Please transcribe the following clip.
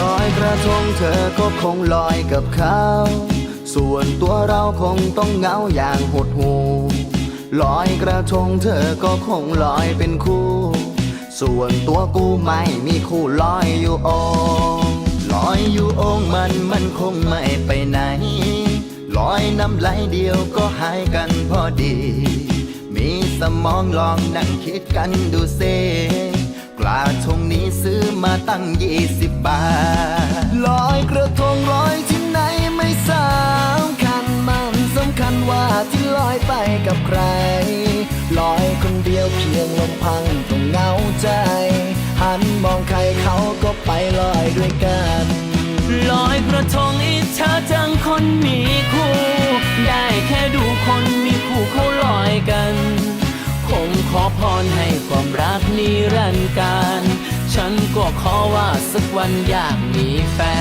ลอยกระทงเธอก็คงลอยกับเขา ส่วนตัวเราคงต้องเหงาอย่างหดหูลอยกระทงเธอก็คงลอยเป็นคู่ ส่วนตัวกูไม่มีคู่ลอยอยู่องลอยอยู่องมันมันคงไม่ไปไหน ลอยน้ำไหลเดียวก็หายกันพอดี มีสมองลองนั่งคิดกันดูเซกลาท มาตั้งยี่สิบบาทลอยกระทงลอยที่ไหนไม่สำคัญมันสำคัญว่าที่ลอยไปกับใคร ลอยคนเดียวเพียงลำพังต้องเหงาใจ หันมองใครเขาก็ไปลอยด้วยกันลอยกระทงอิจฉาจังคนมีคู่ ได้แค่ดูคนมีคู่เขาลอยกัน คงขอพรให้ความรักนิรันดร์การ ฉันก็ขอว่าสักวันอยากมีแฟน